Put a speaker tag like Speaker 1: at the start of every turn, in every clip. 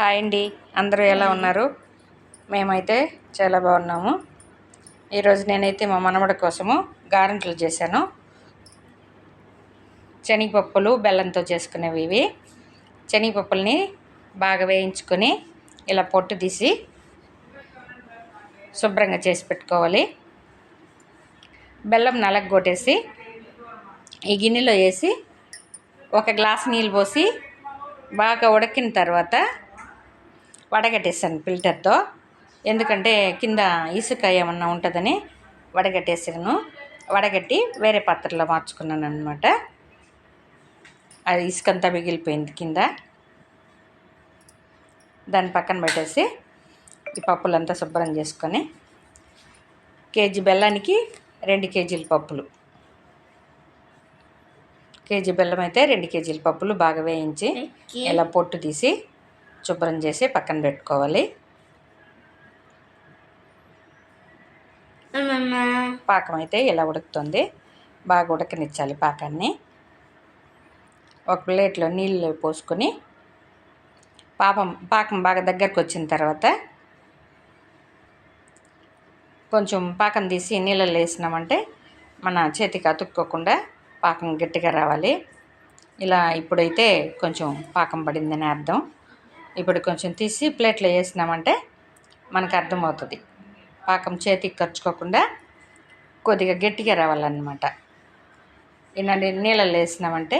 Speaker 1: Hi అండి. అందరూ ఎలా ఉన్నారు? మేమైతే చాలా బాగున్నాము. ఈరోజు నేనైతే మా మనవడి కోసము గారెంట్లు చేశాను. శనగపప్పులు బెల్లంతో చేసుకునేవి ఇవి. శనగపప్పుల్ని బాగా వేయించుకొని ఇలా పొట్టు తీసి శుభ్రంగా చేసి పెట్టుకోవాలి. బెల్లం నలగొట్టేసి ఈ గిన్నెలో వేసి ఒక గ్లాస్ నీళ్ళు పోసి బాగా ఉడికిన తర్వాత వడగట్టేసాను ఫిల్టర్తో. ఎందుకంటే కింద ఇసుక ఏమన్నా ఉంటుందని వడగట్టేసాను. వడగట్టి వేరే పాత్రలో మార్చుకున్నాను అనమాట అది ఇసుకంతా మిగిలిపోయింది కింద. దాన్ని పక్కన పెట్టేసి ఈ పప్పులంతా శుభ్రం చేసుకొని కేజీ బెల్లానికి రెండు కేజీల పప్పులు. కేజీ బెల్లం అయితే రెండు కేజీల పప్పులు బాగా వేయించి ఇలా పొట్టు తీసి శుభ్రం చేసి పక్కన పెట్టుకోవాలి. పాకం అయితే ఇలా ఉడుకుతుంది. బాగా ఉడకనిచ్చాలి పాకాన్ని. ఒక ప్లేట్లో నీళ్ళు పోసుకొని పాపం పాకం బాగా దగ్గరకు వచ్చిన తర్వాత కొంచెం పాకం తీసి నీళ్ళలో వేసినామంటే మన చేతికి అతుక్కోకుండా పాకం గట్టిగా రావాలి. ఇలా ఇప్పుడైతే కొంచెం పాకం పడిందని అర్థం. ఇప్పుడు కొంచెం తీసి ప్లేట్లో వేసినామంటే మనకు అర్థమవుతుంది. పాకం చేతికి ఖర్చుకోకుండా కొద్దిగా గట్టిగా రావాలన్నమాట. ఇలాంటి నీళ్ళల్లో వేసినామంటే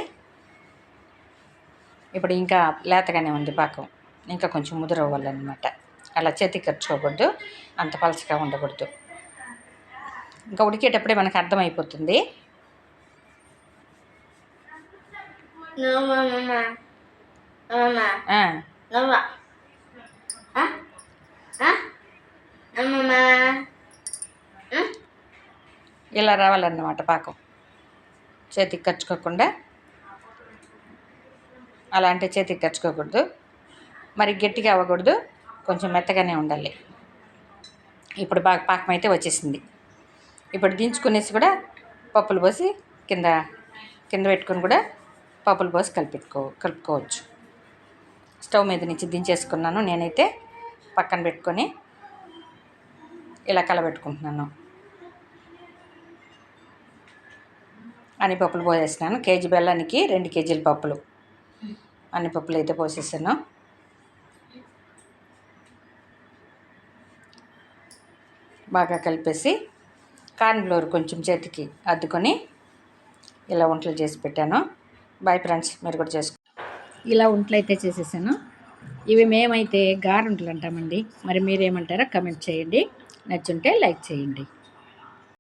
Speaker 1: ఇప్పుడు ఇంకా లేతగానే ఉంది పాకం. ఇంకా కొంచెం ముదురవ్వాలన్నమాట అలా చేతికి ఖర్చుకోకూడదు అంత పలచగా ఉండకూడదు. ఇంకా ఉడికేటప్పుడే మనకు అర్థమైపోతుంది. ఇలా రావాలన్నమాట పాకం. చేతికి కచ్చుకోకుండా. అలా అంటే చేతికి కచ్చుకోకూడదు. మరి గట్టిగా అవ్వకూడదు. కొంచెం మెత్తగానే ఉండాలి. ఇప్పుడు బాగా పాకం అయితే వచ్చేసింది. ఇప్పుడు దించుకునేసి కూడా పప్పులు పోసి కింద కింద పెట్టుకొని కూడా పప్పులు పోసి కలిపెట్టుకో కలుపుకోవచ్చు. స్టవ్ మీద నుంచి దించేసుకున్నాను. నేనైతే పక్కన పెట్టుకొని ఇలా కలబెట్టుకుంటున్నాను. అన్ని పప్పులు పోసేసినాను కేజీ బెల్లానికి రెండు కేజీల పప్పులు. అన్ని పప్పులు అయితే పోసేసాను. బాగా కలిపేసి కార్న్ఫ్లోర్ కొంచెం చేతికి అద్దుకొని ఇలా వంటలు చేసి పెట్టాను. బాయ్ ఫ్రెండ్స్ మీరు కూడా చేసుకో ఇలా వంటలు అయితే చేసేసాను. ఇవి మేమైతే గారెంట్లు అంటామండి. మరి మీరేమంటారో కమెంట్ చేయండి. నచ్చుంటే లైక్ చేయండి.